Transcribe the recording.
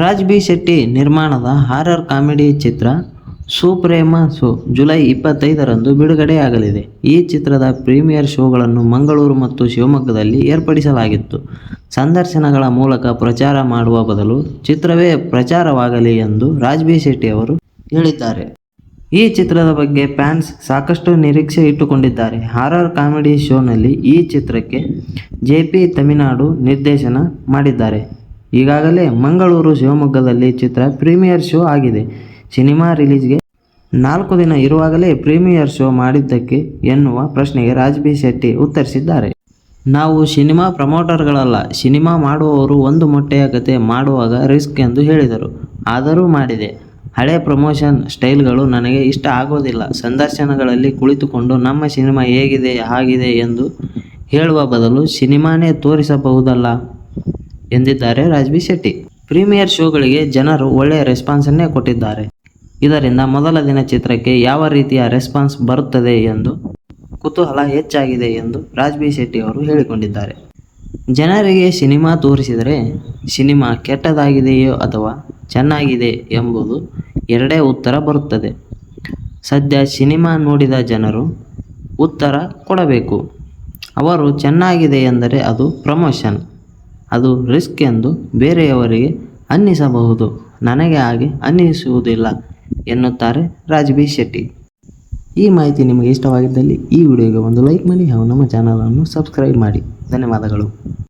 Raj B Shetty ನಿರ್ಮಾಣದ horror comedy ಚಿತ್ರ ಸುಪ್ರೇಮ ಸು, July ಇಪ್ಪತ್ತೈದರಂದು ಬಿಡುಗಡೆಯಾಗಲಿದೆ. ಈ ಚಿತ್ರದ ಪ್ರೀಮಿಯರ್ ಶೋಗಳನ್ನು ಮಂಗಳೂರು ಮತ್ತು ಶಿವಮೊಗ್ಗದಲ್ಲಿ ಏರ್ಪಡಿಸಲಾಗಿತ್ತು. ಸಂದರ್ಶನಗಳ ಮೂಲಕ ಪ್ರಚಾರ ಮಾಡುವ ಬದಲು ಚಿತ್ರವೇ ಪ್ರಚಾರವಾಗಲಿ ಎಂದು ರಾಜ್ ಬಿ ಶೆಟ್ಟಿ ಅವರು ಹೇಳಿದ್ದಾರೆ. ಈ ಚಿತ್ರದ ಬಗ್ಗೆ ಫ್ಯಾನ್ಸ್ ಸಾಕಷ್ಟು ನಿರೀಕ್ಷೆ ಇಟ್ಟುಕೊಂಡಿದ್ದಾರೆ. ಹಾರರ್ ಕಾಮಿಡಿ ಶೋನಲ್ಲಿ ಈ ಚಿತ್ರಕ್ಕೆ ಜೆ ಪಿ ತಮಿಳುನಾಡು ನಿರ್ದೇಶನ ಮಾಡಿದ್ದಾರೆ. ಈಗಾಗಲೇ ಮಂಗಳೂರು ಶಿವಮೊಗ್ಗದಲ್ಲಿ ಚಿತ್ರ ಪ್ರೀಮಿಯರ್ ಶೋ ಆಗಿದೆ. ಸಿನಿಮಾ ರಿಲೀಸ್ಗೆ ನಾಲ್ಕು ದಿನ ಇರುವಾಗಲೇ ಪ್ರೀಮಿಯರ್ ಶೋ ಮಾಡಿದ್ದಕ್ಕೆ ಎನ್ನುವ ಪ್ರಶ್ನೆಗೆ ರಾಜ್ಬಿ ಶೆಟ್ಟಿ ಉತ್ತರಿಸಿದ್ದಾರೆ. ನಾವು ಸಿನಿಮಾ ಪ್ರಮೋಟರ್ಗಳಲ್ಲ, ಸಿನಿಮಾ ಮಾಡುವವರು ಒಂದು ಮೊಟ್ಟೆಯ ಕತೆ ಮಾಡುವಾಗ ರಿಸ್ಕ್ ಎಂದು ಹೇಳಿದರು. ಆದರೂ ಮಾಡಿದೆ. ಹಳೆ ಪ್ರಮೋಷನ್ ಸ್ಟೈಲ್ಗಳು ನನಗೆ ಇಷ್ಟ ಆಗೋದಿಲ್ಲ. ಸಂದರ್ಶನಗಳಲ್ಲಿ ಕುಳಿತುಕೊಂಡು ನಮ್ಮ ಸಿನಿಮಾ ಹೇಗಿದೆ, ಹಾಗಿದೆ ಎಂದು ಹೇಳುವ ಬದಲು ಸಿನಿಮಾನೇ ತೋರಿಸಬಹುದಲ್ಲ? ಎಂದಿದ್ದಾರೆ ರಾಜ್ಬಿ ಶೆಟ್ಟಿ. ಪ್ರೀಮಿಯರ್ ಶೋಗಳಿಗೆ ಜನರು ಒಳ್ಳೆಯ ರೆಸ್ಪಾನ್ಸನ್ನೇ ಕೊಟ್ಟಿದ್ದಾರೆ. ಇದರಿಂದ ಮೊದಲ ದಿನ ಚಿತ್ರಕ್ಕೆ ಯಾವ ರೀತಿಯ ರೆಸ್ಪಾನ್ಸ್ ಬರುತ್ತದೆ ಎಂದು ಕುತೂಹಲ ಹೆಚ್ಚಾಗಿದೆ ಎಂದು ರಾಜ್ಬಿ ಶೆಟ್ಟಿ ಅವರು ಹೇಳಿಕೊಂಡಿದ್ದಾರೆ. ಜನರಿಗೆ ಸಿನಿಮಾ ತೋರಿಸಿದರೆ ಸಿನಿಮಾ ಕೆಟ್ಟದಾಗಿದೆಯೋ ಅಥವಾ ಚೆನ್ನಾಗಿದೆ ಎಂಬುದು ಎರಡೇ ಉತ್ತರ ಬರುತ್ತದೆ. ಸದ್ಯ ಸಿನಿಮಾ ನೋಡಿದ ಜನರು ಉತ್ತರ ಕೊಡಬೇಕು. ಅವರು ಚೆನ್ನಾಗಿದೆ ಎಂದರೆ ಅದು ಪ್ರಮೋಷನ್. ಅದು ರಿಸ್ಕ್ ಎಂದು ಬೇರೆಯವರಿಗೆ ಅನ್ನಿಸಬಹುದು. ನನಗೆ ಹಾಗೆ ಅನ್ನಿಸುವುದಿಲ್ಲ, ಎನ್ನುತ್ತಾರೆ ರಾಜ್ಬಿ ಶೆಟ್ಟಿ. ಈ ಮಾಹಿತಿ ನಿಮಗೆ ಇಷ್ಟವಾಗಿದ್ದಲ್ಲಿ ಈ ವಿಡಿಯೋಗೆ ಒಂದು ಲೈಕ್ ಮಾಡಿ ಹಾಗೂ ನಮ್ಮ ಚಾನಲನ್ನು ಸಬ್ಸ್ಕ್ರೈಬ್ ಮಾಡಿ. ಧನ್ಯವಾದಗಳು.